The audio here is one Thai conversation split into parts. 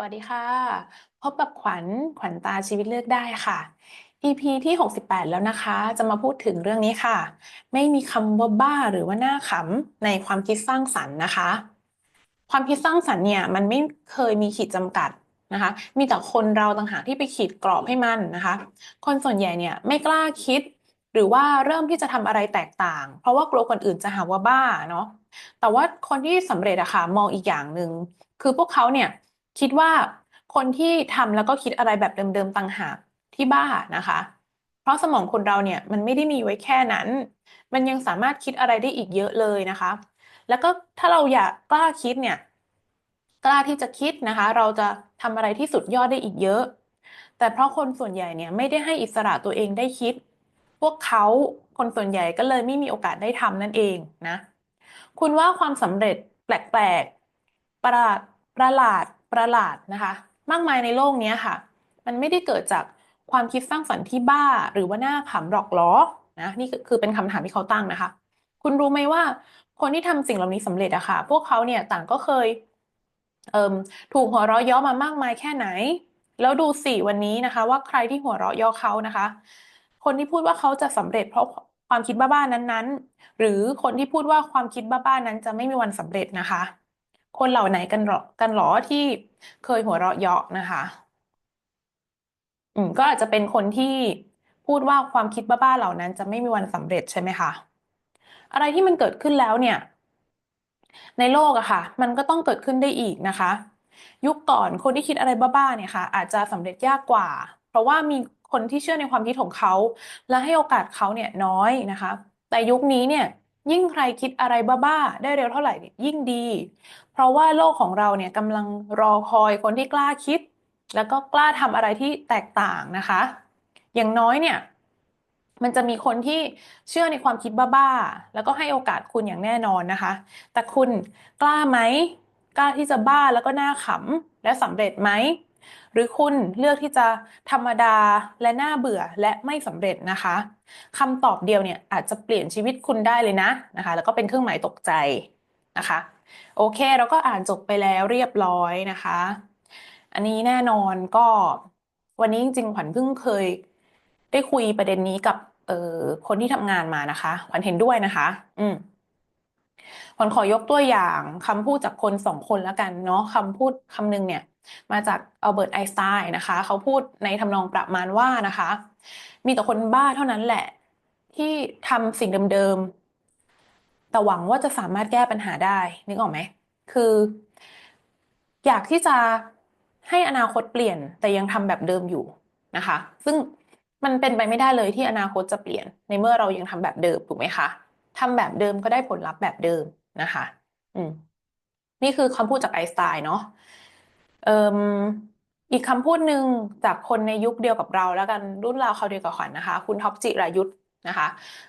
สวัสดีค่ะ พบกับขวัญขวัญตาชีวิตเลือกได้ค่ะ EP ที่ 68 แล้วนะคะ จะมาพูดถึงเรื่องนี้ค่ะ ไม่มีคำว่าบ้าหรือว่าหน้าขำในความคิดสร้างสรรค์นะคะ ความคิดสร้างสรรค์เนี่ยมันไม่เคยมีขีดจำกัดนะคะ มีแต่คนเราต่างหากที่ไปขีดกรอบให้มันนะคะ คนส่วนใหญ่เนี่ยไม่กล้าคิด หรือว่าเริ่มที่จะทำอะไรแตกต่าง เพราะว่ากลัวคนอื่นจะหาว่าบ้าเนาะแต่ว่าคนที่สำเร็จอะค่ะมองอีกอย่างหนึ่งคือพวกเขาเนี่ย คิดว่าคนที่ทำแล้วก็คิดอะไรแบบเดิมๆต่างหากที่บ้านะคะ เพราะสมองคนเราเนี่ยมันไม่ได้มีไว้แค่นั้น มันยังสามารถคิดอะไรได้อีกเยอะเลยนะคะ แล้วก็ถ้าเราอยากกล้าคิดเนี่ย กล้าที่จะคิดนะคะ เราจะทำอะไรที่สุดยอดได้อีกเยอะ แต่เพราะคนส่วนใหญ่เนี่ยไม่ได้ให้อิสระตัวเองได้คิด พวกเขาคนส่วนใหญ่ก็เลยไม่มีโอกาสได้ทำนั่นเองนะ คุณว่าความสำเร็จแปลกๆประหลาดประหลาด ประหลาดนะคะ มากมายในโลกนี้ค่ะ มันไม่ได้เกิดจากความคิดสร้างสรรค์ที่บ้าหรือว่าหน้าขำหรอกล้อนะนี่คือเป็นคำถามที่เขาตั้งนะคะ คุณรู้ไหมว่าคนที่ทำสิ่งเหล่านี้สำเร็จอะค่ะ พวกเขาเนี่ยต่างก็เคยเอ่มถูกหัวเราะเยาะมามากมายแค่ไหน แล้วดูสิวันนี้นะคะ ว่าใครที่หัวเราะเยาะเขานะคะ คนที่พูดว่าเขาจะสำเร็จเพราะความคิดบ้าๆนั้นๆ หรือคนที่พูดว่าความคิดบ้าๆนั้นจะไม่มีวันสำเร็จนะคะ คนเหล่าไหนกันหรอกันหรอที่เคยหัวเราะเยาะนะคะ อืมก็อาจจะเป็นคนที่พูดว่าความคิดบ้าๆเหล่านั้น จะไม่มีวันสำเร็จใช่ไหมคะอะไรที่มันเกิดขึ้นแล้วเนี่ย ในโลกอะค่ะ มันก็ต้องเกิดขึ้นได้อีกนะคะ ยุคก่อนคนที่คิดอะไรบ้าๆเนี่ยค่ะ อาจจะสำเร็จยากกว่า เพราะว่ามีคนที่เชื่อในความคิดของเขา และให้โอกาสเขาเนี่ยน้อยนะคะ แต่ยุคนี้เนี่ย ยิ่งใครคิดอะไรบ้าๆ ได้เร็วเท่าไหร่ยิ่งดี เพราะว่าโลกของเราเนี่ยกำลังรอคอยคนที่กล้าคิด แล้วก็กล้าทำอะไรที่แตกต่างนะคะ อย่างน้อยเนี่ย มันจะมีคนที่เชื่อในความคิดบ้าๆ แล้วก็ให้โอกาสคุณอย่างแน่นอนนะคะ แต่คุณกล้าไหม กล้าที่จะบ้าแล้วก็น่าขำและสำเร็จไหม หรือคุณเลือกที่จะธรรมดาและน่าเบื่อและไม่สำเร็จนะคะคำตอบเดียวเนี่ยอาจจะเปลี่ยนชีวิตคุณได้เลยนะนะคะ แล้วก็เป็นเครื่องหมายตกใจนะคะ โอเคเราก็อ่านจบไปแล้วเรียบร้อยนะคะ อันนี้แน่นอนก็วันนี้จริงๆขวัญเพิ่งเคยได้คุยประเด็นนี้กับเอ่อคนที่ทำงานมานะคะขวัญเห็นด้วยนะคะ อืมขวัญขอยกตัวอย่างคำพูดจากคนสองคนแล้วกันเนาะคำพูดคำหนึ่งเนี่ย มาจากอัลเบิร์ตไอน์สไตน์นะคะ เขาพูดในทำนองประมาณว่านะคะ มีแต่คนบ้าเท่านั้นแหละ ที่ทำสิ่งเดิมๆ แต่หวังว่าจะสามารถแก้ปัญหาได้ นึกออกไหม คือ อยากที่จะให้อนาคตเปลี่ยน แต่ยังทำแบบเดิมอยู่นะคะ ซึ่งมันเป็นไปไม่ได้เลยที่อนาคตจะเปลี่ยน ในเมื่อเรายังทำแบบเดิมถูกไหมคะทำแบบเดิมก็ได้ผลลัพธ์แบบเดิมนะคะ อืมนี่คือคำพูดจากไอน์สไตน์เนาะ เอ่มอีกคำพูดหนึ่งจากคนในยุคเดียวกับเราแล้วกันรุ่นราวคราเดียวกับขวัญนะคะ คุณท็อปจิรายุทธนะคะ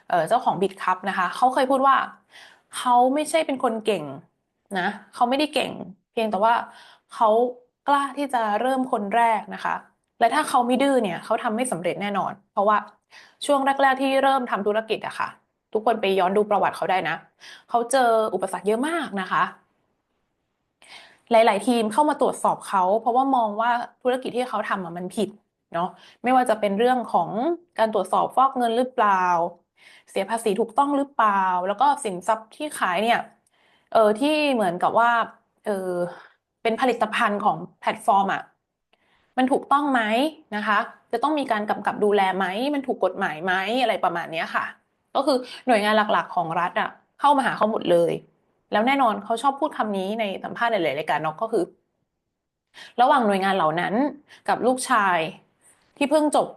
เอ่อเจ้าของบิตคัพนะคะเขาเคยพูดว่าเขาไม่ใช่เป็นคนเก่งนะเขาไม่ได้เก่ง เพียงแต่ว่าเขากล้าที่จะเริ่มคนแรกนะคะ และถ้าเขาไม่ดื้อเนี่ยเขาทำไม่สำเร็จแน่นอน เพราะว่าช่วงแรกๆที่เริ่มทำธุรกิจอะค่ะ ทุกคนไปย้อนดูประวัติเขาได้นะเขาเจออุปสรรคเยอะมากนะคะ หลาย ๆ ทีมเข้ามาตรวจสอบเขา เพราะว่ามองว่าธุรกิจที่เขาทำมันผิดเนาะไม่ว่าจะเป็นเรื่องของการตรวจสอบฟอกเงินหรือเปล่า เสียภาษีถูกต้องหรือเปล่า แล้วก็สินทรัพย์ที่ขายเนี่ยเออที่เหมือนกับว่าเออเป็นผลิตภัณฑ์ของแพลตฟอร์มอะมันถูกต้องไหมนะคะ จะต้องมีการกำกับดูแลไหม มันถูกกฎหมายไหมอะไรประมาณนี้ค่ะ ก็คือหน่วยงานหลักๆของรัฐอะเข้ามาหาเขาหมดเลย แล้วแน่นอนเขาชอบพูดคำนี้ในสัมภาษณ์หลายๆรายการเนาะก็คือ ระหว่างหน่วยงานเหล่านั้นกับลูกชายที่เพิ่งจบ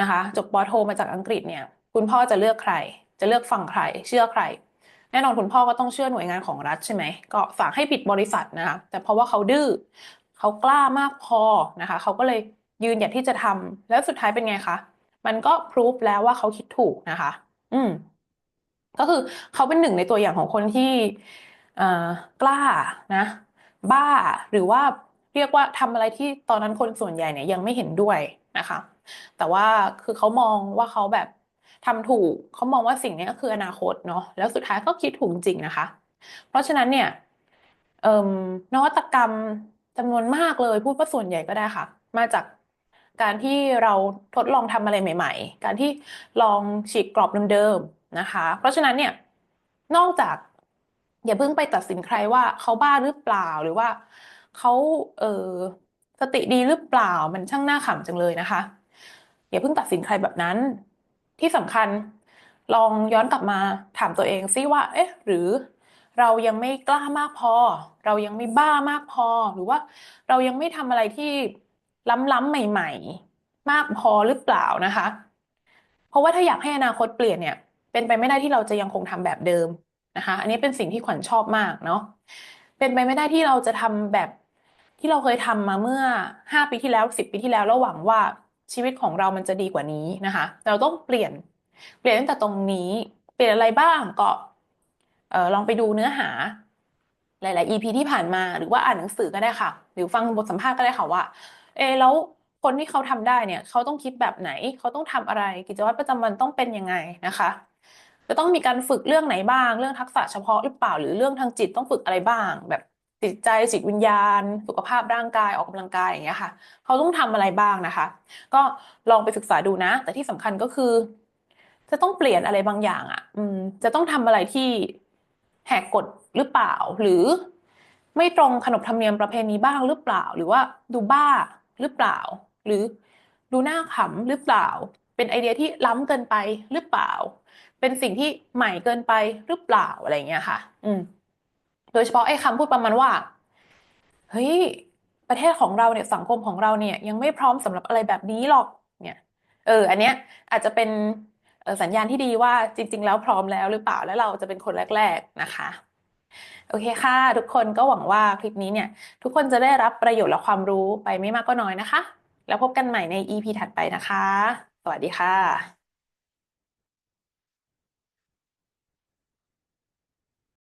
นะคะ จบปอโทมาจากอังกฤษเนี่ย คุณพ่อจะเลือกใคร จะเลือกฝั่งใคร เชื่อใคร แน่นอนคุณพ่อก็ต้องเชื่อหน่วยงานของรัฐใช่ไหมก็ฝากให้ปิดบริษัทนะคะแต่เพราะว่าเขาดื้อเขากล้ามากพอนะคะ เขาก็เลยยืนหยัดที่จะทำแล้วสุดท้ายเป็นไงคะมันก็พรูฟแล้วว่าเขาคิดถูกนะคะ อืม ก็คือเขาเป็นหนึ่งในตัวอย่างของคนที่เอ่อกล้านะ บ้าหรือว่าเรียกว่าทำอะไรที่ตอนนั้นคนส่วนใหญ่เนี่ยยังไม่เห็นด้วยนะคะ แต่ว่าคือเขามองว่าเขาแบบทำถูกเขามองว่าสิ่งนี้ก็คืออนาคตเนาะแล้วสุดท้ายก็คิดถูกจริงนะคะ เพราะฉะนั้นเนี่ยเอ่มนวัตกรรมจจำนวนมากเลยพูดว่าส่วนใหญ่ก็ได้ค่ะ มาจาก การที่เราทดลองทำอะไรใหม่ ๆ การที่ลองฉีกกรอบเดิมๆนะคะ เพราะฉะนั้นเนี่ยนอกจากอย่าเพิ่งไปตัดสินใครว่าเขาบ้าหรือเปล่าหรือว่าเขาเออสติดีหรือเปล่ามันช่างน่าขำจังเลยนะคะ อย่าเพิ่งตัดสินใครแบบนั้น ที่สำคัญลองย้อนกลับมาถามตัวเองซิว่า เอ๊ะ หรือเรายังไม่กล้ามากพอ เรายังไม่บ้ามากพอ หรือว่าเรายังไม่ทำอะไรที่ ล้ำๆใหม่ ๆ มากพอหรือเปล่านะคะ เพราะว่าถ้าอยากให้อนาคตเปลี่ยนเนี่ย เป็นไปไม่ได้ที่เราจะยังคงทำแบบเดิมนะคะ อันนี้เป็นสิ่งที่ขวัญชอบมากเนาะเป็นไปไม่ได้ที่เราจะทำแบบที่เราเคยทำมาเมื่อห้าปีที่แล้วสิบปีที่แล้วแล้วหวังว่าชีวิตของเรามันจะดีกว่านี้นะคะ เราต้องเปลี่ยนเปลี่ยนตั้งแต่ตรงนี้เปลี่ยนอะไรบ้างก็เออลองไปดูเนื้อหา หลาย ๆ EP ที่ผ่านมาหรือว่าอ่านหนังสือก็ได้ค่ะ หรือฟังบทสัมภาษณ์ก็ได้ค่ะว่า เอแล้วคนที่เขาทำได้เนี่ยเขาต้องคิดแบบไหน เขาต้องทำอะไร กิจวัตรประจำวันต้องเป็นยังไงนะคะ จะต้องมีการฝึกเรื่องไหนบ้าง เรื่องทักษะเฉพาะหรือเปล่า หรือเรื่องทางจิตต้องฝึกอะไรบ้าง แบบจิตใจจิตวิญญาณ สุขภาพร่างกายออกกำลังกายอย่างเงี้ยค่ะ เขาต้องทำอะไรบ้างนะคะ ก็ลองไปศึกษาดูนะ แต่ที่สำคัญก็คือ จะต้องเปลี่ยนอะไรบางอย่างอะ อืม จะต้องทำอะไรที่แหกกฎหรือเปล่า หรือไม่ตรงขนบธรรมเนียมประเพณีบ้างหรือเปล่า หรือว่าดูบ้า หรือเปล่า หรือดูหน่าขำหรือเปล่า เป็นไอเดียที่ล้ำเกินไปหรือเปล่า เป็นสิ่งที่ใหม่เกินไปหรือเปล่าอะไรเงี้ยค่ะ อืม โดยเฉพาะไอ้คำพูดประมาณว่าเฮ้ยประเทศของเราเนี่ยสังคมของเราเนี่ย ยังไม่พร้อมสำหรับอะไรแบบนี้หรอก เนี่ย เออ อันเนี้ยอาจจะเป็นสัญญาณที่ดีว่าจริง ๆ แล้วพร้อมแล้วหรือเปล่าแล้วเราจะเป็นคนแรก ๆนะคะ โอเคค่ะ ทุกคนก็หวังว่าคลิปนี้เนี่ย ทุกคนจะได้รับประโยชน์และความรู้ไปไม่มากก็น้อยนะคะ แล้วพบกันใหม่ใน EP ถัดไปนะคะ สวัสดีค่ะ